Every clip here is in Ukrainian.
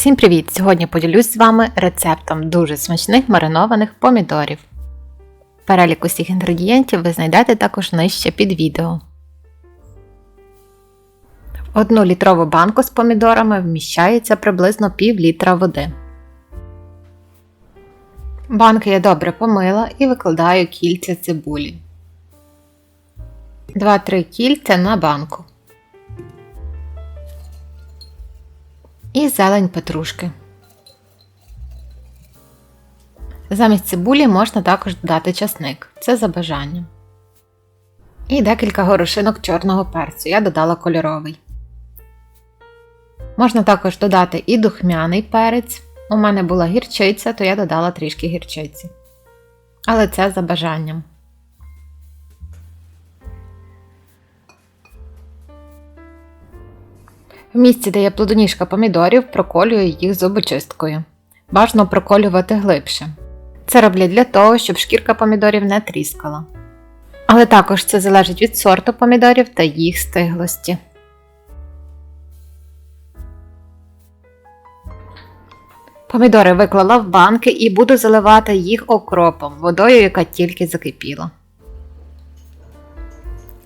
Всім привіт! Сьогодні поділюсь з вами рецептом дуже смачних маринованих помідорів. Перелік усіх інгредієнтів ви знайдете також нижче під відео. В одну літрову банку з помідорами вміщається приблизно пів літра води. Банки я добре помила і викладаю кільця цибулі. 2-3 кільця на банку. І зелень петрушки. Замість цибулі можна також додати часник. Це за бажанням. І декілька горошинок чорного перцю. Я додала кольоровий. Можна також додати і духмяний перець. У мене була гірчиця, то я додала трішки гірчиці. Але це за бажанням. В місці, де є плодоніжка помідорів, проколюю їх зубочисткою. Бажано проколювати глибше. Це роблять для того, щоб шкірка помідорів не тріскала. Але також це залежить від сорту помідорів та їх стиглості. Помідори виклала в банки і буду заливати їх окропом, водою, яка тільки закипіла.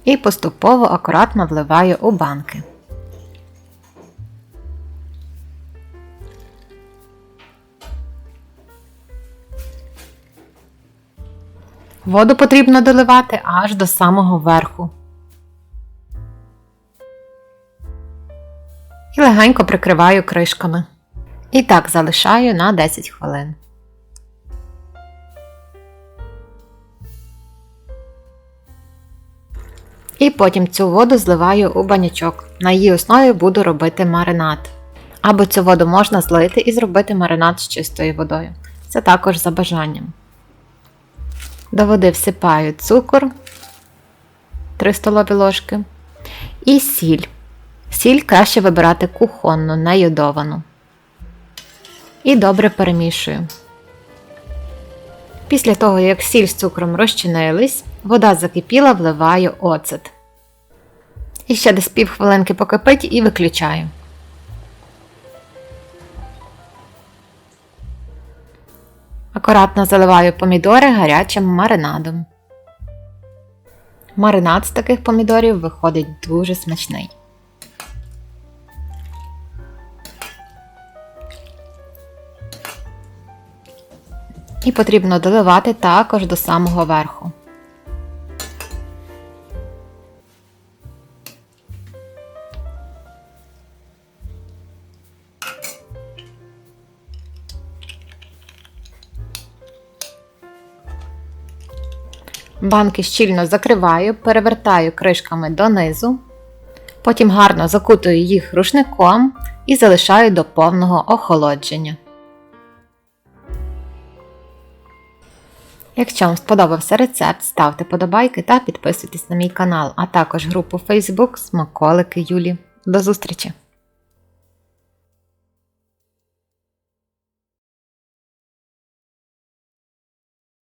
І поступово акуратно вливаю у банки. Воду потрібно доливати аж до самого верху. І легенько прикриваю кришками. І так залишаю на 10 хвилин. І потім цю воду зливаю у банячок. На її основі буду робити маринад. Або цю воду можна злити і зробити маринад з чистою водою. Це також за бажанням. До води всипаю цукор 3 столові ложки і сіль. Сіль краще вибирати кухонну, не. І добре перемішую. Після того, як сіль з цукром розчинились, вода закипіла, вливаю оцет. І ще десь пів хвилинки покипить і виключаю. Акуратно заливаю помідори гарячим маринадом. Маринад з таких помідорів виходить дуже смачний. І потрібно доливати також до самого верху. Банки щільно закриваю, перевертаю кришками донизу, потім гарно закутую їх рушником і залишаю до повного охолодження. Якщо вам сподобався рецепт, ставте подобайки та підписуйтесь на мій канал, а також групу Facebook Смаколики Юлі. До зустрічі!